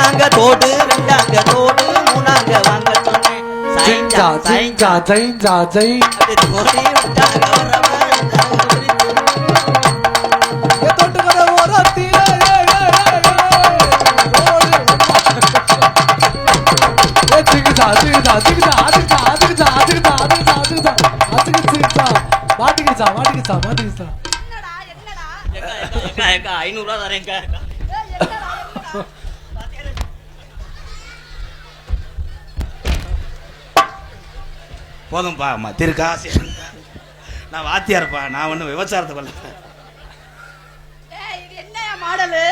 ரெண்டாங்க தோடு ரெண்டாங்க தோடு மூணாங்க வாங்க சொன்னேன். சைஞ்சா சைஞ்சா சைஞ்சா சை தோடி ரெண்டாங்க மாட்டிக்கிச்சா ஏக்கா. ஏய், என்னடா என்னடா போதும்பா அம்மா. திருக்காசி. நான் வாத்தியார்ப்பா நான் ஒன்றும் ஏய் இது என்னையா மாடலு?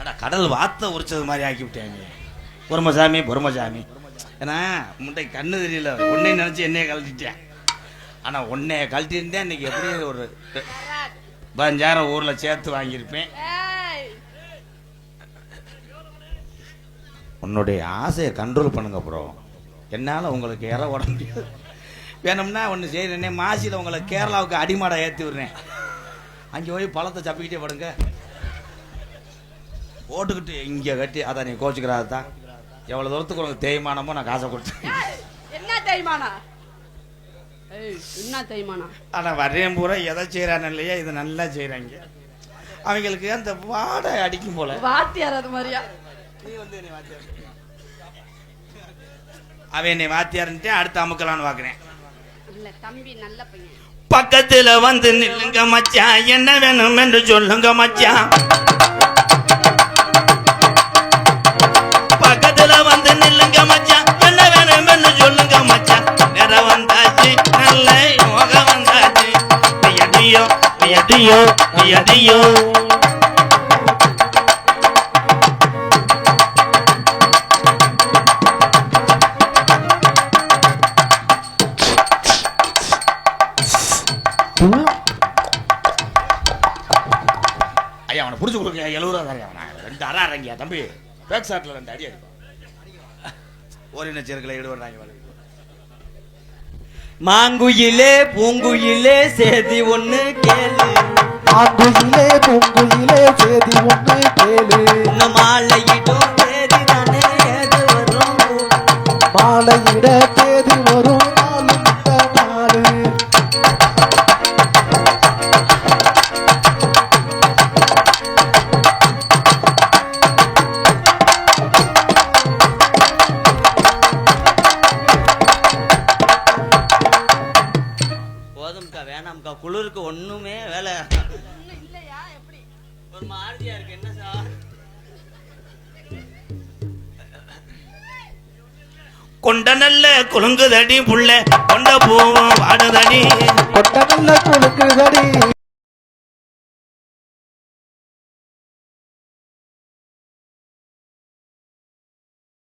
அடா கடல் வாத்த உரிச்சது மாதிரி ஆக்கி விட்டாங்க பொறுமசாமி பொறுமசாமி. ஏன்னா முட்டை கண்ணு தெரியல. உன்னை நினச்சி என்னைய கழட்டிட்டேன். ஆனால் உன்னைய கழட்டிருந்தேன் இன்னைக்கு எப்படி ஒரு பதினஞ்சாயிரம் ஊரில் சேர்த்து வாங்கியிருப்பேன். உன்னுடைய ஆசையை கண்ட்ரோல் பண்ணுங்க ப்ரோ என்னால் உங்களுக்கு இற ஓட முடியாது. வேணும்னா ஒன்று செய்கிறேனே மாசியில் உங்களை கேரளாவுக்கு அடிமாடை ஏற்றி விடுறேன். அங்கே போய் பழத்தை சப்பிக்கிட்டே படுங்க. போட்டுக்கிட்டு இங்கே கட்டி அதான் நீ கோச்சுக்கிறாது தான். எவ்வளோ தூரத்துக்கு உனக்கு தேய்மானமோ நான் காசை கொடுத்தேன். என்ன தேய்மானா என்ன தேய்மானா ஆனால் வர்றேன் பூரா எதை செய்கிறான்னு இல்லையா? இது நல்லா செய்கிறாங்க அவங்களுக்கு அந்த வாடை அடிக்கும் போல. வாத்தியார் அது மாதிரியா? அவன் என்னை வாத்தியாருன்ட்டு அடுத்து அமுக்கலான்னு பார்க்குறேன். பக்கத்துல வந்து நில்லுங்க மச்சான் என்ன வேணும் என்று சொல்லுங்க மச்சான் பக்கத்துல வந்து நில்லுங்க மச்சான் என்ன வேணும் என்று சொல்லுங்க மச்சான் நேர வந்தாச்சு நல்ல யோக வந்தாச்சு. எதையோ எதையோ எதையோ ஐயா அவனை புடிச்சு கொடுங்க. எழுபது ரூபா தரேன். அவனை ரெண்டு அரை அரங்கியா தம்பி? பேக் ஷாட்ல ரெண்டு அடி அடிப்பான் ஒரு இன சேர்க்கல ஈடுபடுறாங்க மாங்குயிலே பூங்குயிலே சேதி ஒண்ணு கேளு. ஆங்குயிலே பூங்குயிலே சேதி ஒன்று கேளு. மாலையிடும் சேதி தானே ஏது வரும்? மாலையிட தேதி வரும். போதும்க்கா வேணாம்க்கா. குளிருக்கு ஒண்ணுமே வேலை. ஒண்ணும் இல்லையா? எப்படி? ஒரு மாதிரியா இருக்கு. என்ன சார்? கொண்ட நல்ல குலுங்குதடி புள்ள கொண்ட பூவும் வாடுதடி. கொட்ட நல்ல குழு